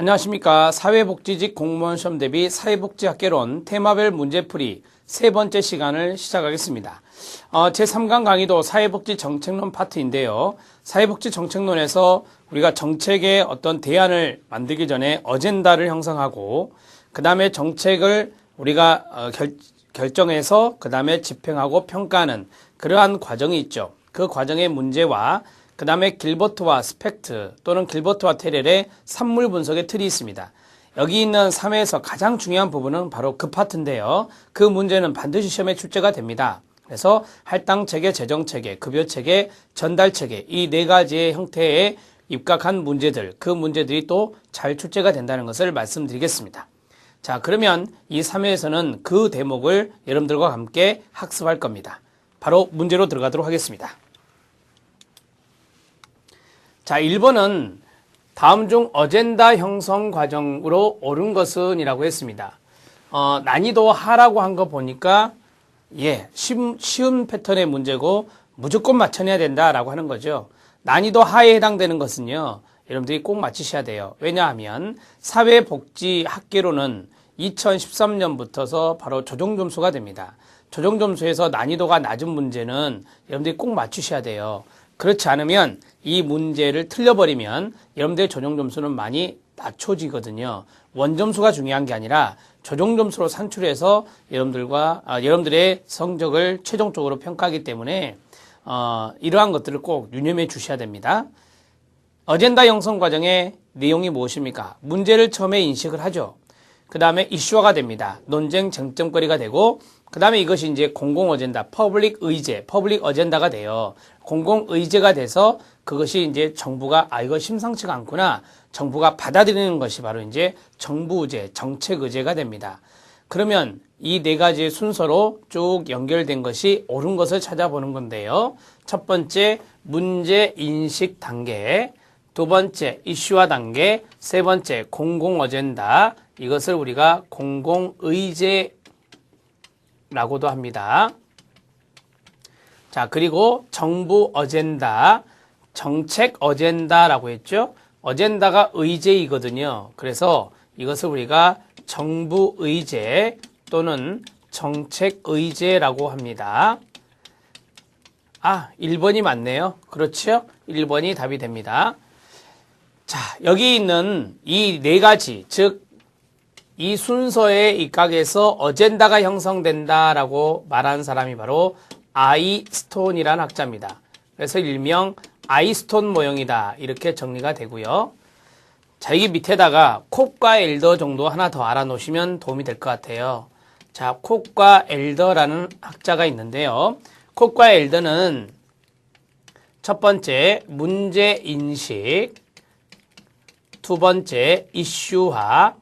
안녕하십니까. 사회복지직 공무원 시험 대비 사회복지학개론 테마별 문제풀이 세 번째 시간을 시작하겠습니다. 어, 제3강 강의도 사회복지 정책론 파트인데요. 사회복지 정책론에서 우리가 정책의 어떤 대안을 만들기 전에 어젠다를 형성하고 그 다음에 정책을 우리가 어, 결, 결정해서 그 다음에 집행하고 평가하는 그러한 과정이 있죠. 그 과정의 문제와 그 다음에 길버트와 스펙트 또는 길버트와 테렐의 산물 분석의 틀이 있습니다. 여기 있는 3회에서 가장 중요한 부분은 바로 그 파트인데요. 그 문제는 반드시 시험에 출제가 됩니다. 그래서 할당 체계, 재정 체계, 급여 체계, 전달 체계 이 네 가지의 형태에 입각한 문제들, 그 문제들이 또 잘 출제가 된다는 것을 말씀드리겠습니다. 자, 그러면 이 3회에서는 그 대목을 여러분들과 함께 학습할 겁니다. 바로 문제로 들어가도록 하겠습니다. 자, 1번은 다음 중 어젠다 형성 과정으로 옳은 것은 이라고 했습니다. 어, 난이도 하라고 한 거 보니까 예, 쉬운, 쉬운 패턴의 문제고 무조건 맞춰내야 된다라고 하는 거죠. 난이도 하에 해당되는 것은요. 여러분들이 꼭 맞히셔야 돼요. 왜냐하면 사회복지 학계로는 2013년부터서 바로 조정 점수가 됩니다. 조정 점수에서 난이도가 낮은 문제는 여러분들이 꼭 맞추셔야 돼요. 그렇지 않으면 이 문제를 틀려버리면 여러분들의 조정 점수는 많이 낮춰지거든요. 원점수가 중요한 게 아니라 조정 점수로 산출해서 여러분들과 아, 여러분들의 성적을 최종적으로 평가하기 때문에 어, 이러한 것들을 꼭 유념해 주셔야 됩니다. 어젠다 형성 과정의 내용이 무엇입니까? 문제를 처음에 인식을 하죠. 그 다음에 이슈화가 됩니다. 논쟁 쟁점거리가 되고 그 다음에 이것이 이제 공공 어젠다, 퍼블릭 의제, 퍼블릭 어젠다가 돼요. 공공 의제가 돼서 그것이 이제 정부가 아 이거 심상치가 않구나. 정부가 받아들이는 것이 바로 이제 정부 의제, 정책 의제가 됩니다. 그러면 이 네 가지의 순서로 쭉 연결된 것이 옳은 것을 찾아보는 건데요. 첫 번째 문제 인식 단계, 두 번째 이슈화 단계, 세 번째 공공 어젠다. 이것을 우리가 공공 의제 라고도 합니다. 자, 그리고 정부 어젠다, 정책 어젠다라고 했죠. 어젠다가 의제이거든요. 그래서 이것을 우리가 정부 의제 또는 정책 의제라고 합니다. 아, 1번이 맞네요. 그렇죠? 1번이 답이 됩니다. 자, 여기 있는 이 네 가지, 즉, 이 순서에 입각해서 어젠다가 형성된다라고 말하는 사람이 바로 아이스톤이라는 학자입니다. 그래서 일명 아이스톤 모형이다 이렇게 정리가 되고요. 자 여기 밑에다가 콕과 엘더 정도 하나 더 알아놓으시면 도움이 될 것 같아요. 자 콕과 엘더라는 학자가 있는데요. 콕과 엘더는 첫 번째 문제 인식, 두 번째 이슈화,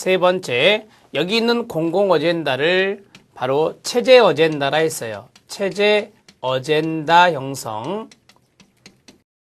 세 번째, 여기 있는 공공 어젠다를 바로 체제 어젠다라 했어요. 체제 어젠다 형성.